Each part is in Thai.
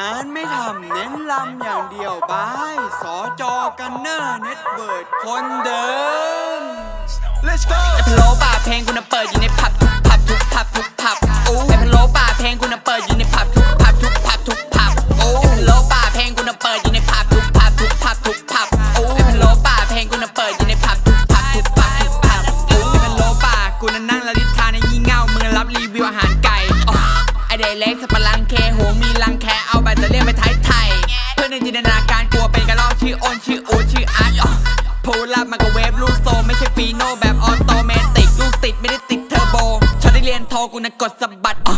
งานไม่ทำเน้นลำอย่างเดียวบายสอจอกันเนอร์เน็ตเวิร์ดคนเดิม Let's go ไอ้พะโล้าเพลงกูน่ะเปิดอยู่ในผับทุกผับทุกผับทุกผับโอ้ไอ้พะโล้าเพลงกูน่ะเปิดอยู่ในผับทุกผับทุกผับทุกผับโอ้ไอ้พะโล้าเพลงกูน่ะเปิดอยู่ในผับทุกผับทุกผับทุกผับโอ้ไอ้พะโล้าเพลงกูน่ะเปิดอยู่ในผับทุกผับทุกผับทุกผับโอ้ไอ้พะโล้ากูน่ะนั่งล้วนิทานในยี่เง่ามึงรับรีวิวอาหารไก่อ๋อไอเดย์เล็กสับปะรัง ชื่ออ้นชื่ออูชื่ออาร์ตอ๋อพูดลับมากบเวฟลูกโซ ไม่ใช่ฟีโนแบบออโตเมติกลูกติดไม่ได้ติดเทอร์โบฉันได้เรียนโทกูนะกดสะบัดอ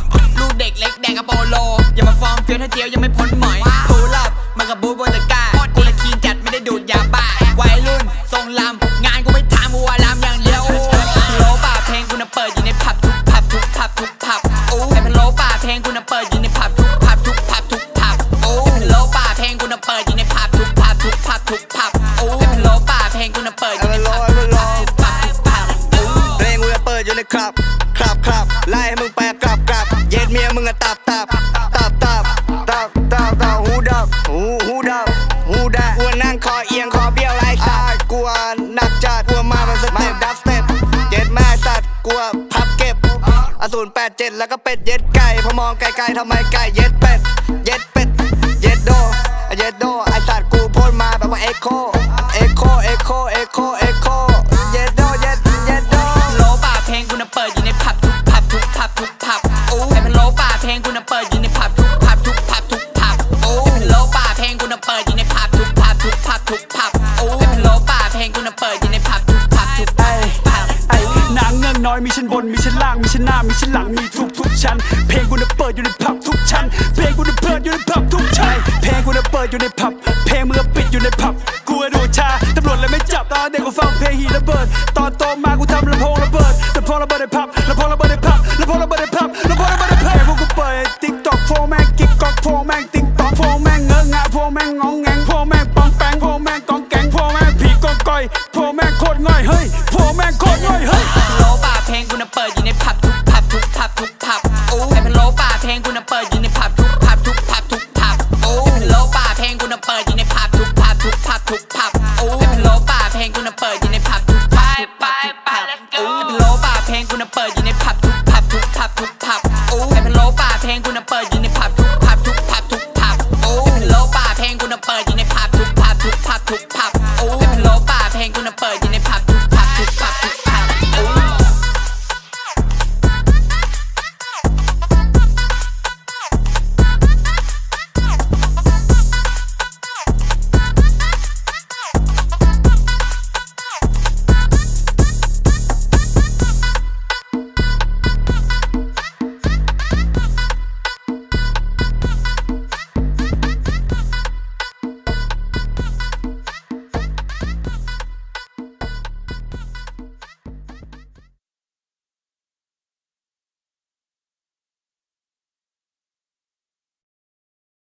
หนักจัดกลัวมามันสเต็ปดับสเต็ปเจ็ดแม่สัตว์กลัวพับเก็บอสูรแปดเจ็ดแล้วก็เป็ดเย็ดไก่พอมองไกลๆทำไมไก่เย็ดเป็ด เย็ดเป็ด เย็ดโด เย็ดโดไอสัตว์กูพ่นมาแบบว่าเอ็กโค เอ็กโค เอ็กโค เอ็กโค น้อยมีชั้นบนมีชั้นล่างมีชั้นหน้ามีชั้นหลังมีทุกทุกชั้น เพลงกูน่ะเปิดอยู่ในผับทุกชั้น เพลงกูน่ะเปิดอยู่ในผับทุกชั้นเพลงกูน่ะเปิดอยู่ในผับ เพลงมึงอปิดอยู่ในผับกูอะดูชาตำรวจเลยไม่จับตอนเด็กกูฟังเพลงหีระเบิด ตอนโตมากูทำลำโพงระเบิดลำโพงระเบิดในผับลำโพงระเบิดในผับลำโพงระเบิดในผับลำโพงระเบิดในผับพวกกูเปิดติ๊กต็อกโฟแม่งกิ๊กกอกโฟแม่งติ๊กต็อกโฟแม่งเงอะงะโฟแม่งงองแงงโฟแม่งปองแปงโฟแม่งกองแกงโฟแม่งผีกองก้อยโฟแม่งโคตรง่อยเฮ้ยโฟแม่งโคตรง่อยเฮ้ยิดอยู่ในผับทุกผับทุกผับทุกผับโอ้ไข่พะโลป่าเพลงกูน่ะเปิดอยู่ในผับทุกผับทุกผับทุกผับโอ้ไข่พะโลป่าเพลงกูน่ะเปิดอยู่ในผับทุกผับทุกผับทุกผับโอ้ไข่พะโลป่าเพลงกูน่ะเปิดอยู่ในผับทุกผับทุกผับทุกผับโอ้ไข่พะโลป่าเพลงกูน่ะเปิดอยู่ในผับทุกผับทุกผับทุกผับโอ้ไข่พะโลป่าเพลงกูน่ะเปิดอยู่ในผับ